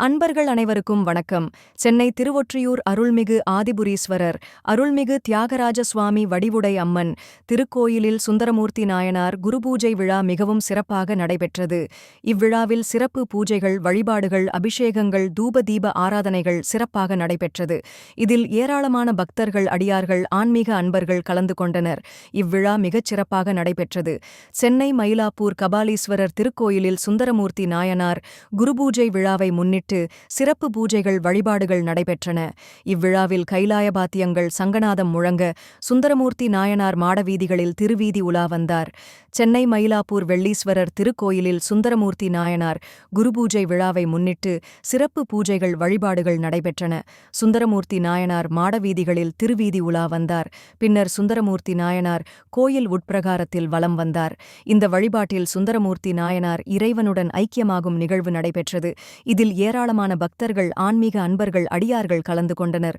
அன்பர்கள் அனைவருக்கும் வணக்கம். சென்னை திருவொற்றியூர் அருள்மிகு ஆதிபுரீஸ்வரர் அருள்மிகு தியாகராஜ சுவாமி வடிவுடை அம்மன் திருக்கோயிலில் சுந்தரமூர்த்தி நாயனார் குருபூஜை விழா மிகவும் சிறப்பாக நடைபெற்றது. இவ்விழாவில் சிறப்பு பூஜைகள் வழிபாடுகள் அபிஷேகங்கள் தூப தீப ஆராதனைகள் சிறப்பாக நடைபெற்றது. இதில் ஏராளமான பக்தர்கள் அடியார்கள் ஆன்மீக அன்பர்கள் கலந்து கொண்டனர். இவ்விழா மிகச் சிறப்பாக நடைபெற்றது. சென்னை மயிலாப்பூர் கபாலீஸ்வரர் திருக்கோயிலில் சுந்தரமூர்த்தி நாயனார் குருபூஜை விழாவை முன்னிட்டு சிறப்பு பூஜைகள் வழிபாடுகள் நடைபெற்றன. இவ்விழாவில் கைலாயபாத்தியங்கள் சங்கநாதம் முழங்க சுந்தரமூர்த்தி நாயனார் மாடவீதிகளில் திருவீதி உலா வந்தார். சென்னை மயிலாப்பூர் வெள்ளீஸ்வரர் திருக்கோயிலில் சுந்தரமூர்த்தி நாயனார் குருபூஜை விழாவை முன்னிட்டு சிறப்பு பூஜைகள் வழிபாடுகள் நடைபெற்றன. சுந்தரமூர்த்தி நாயனார் மாடவீதிகளில் திருவீதி உலா வந்தார். பின்னர் சுந்தரமூர்த்தி நாயனார் கோயில் உட்பிரகாரத்தில் வலம் வந்தார். இந்த வழிபாட்டில் சுந்தரமூர்த்தி நாயனார் இறைவனுடன் ஐக்கியமாகும் நிகழ்வு நடைபெற்றது. இதில் ஏராளமான பக்தர்கள் ஆன்மீக அன்பர்கள் அடியார்கள் கலந்து கொண்டனர்.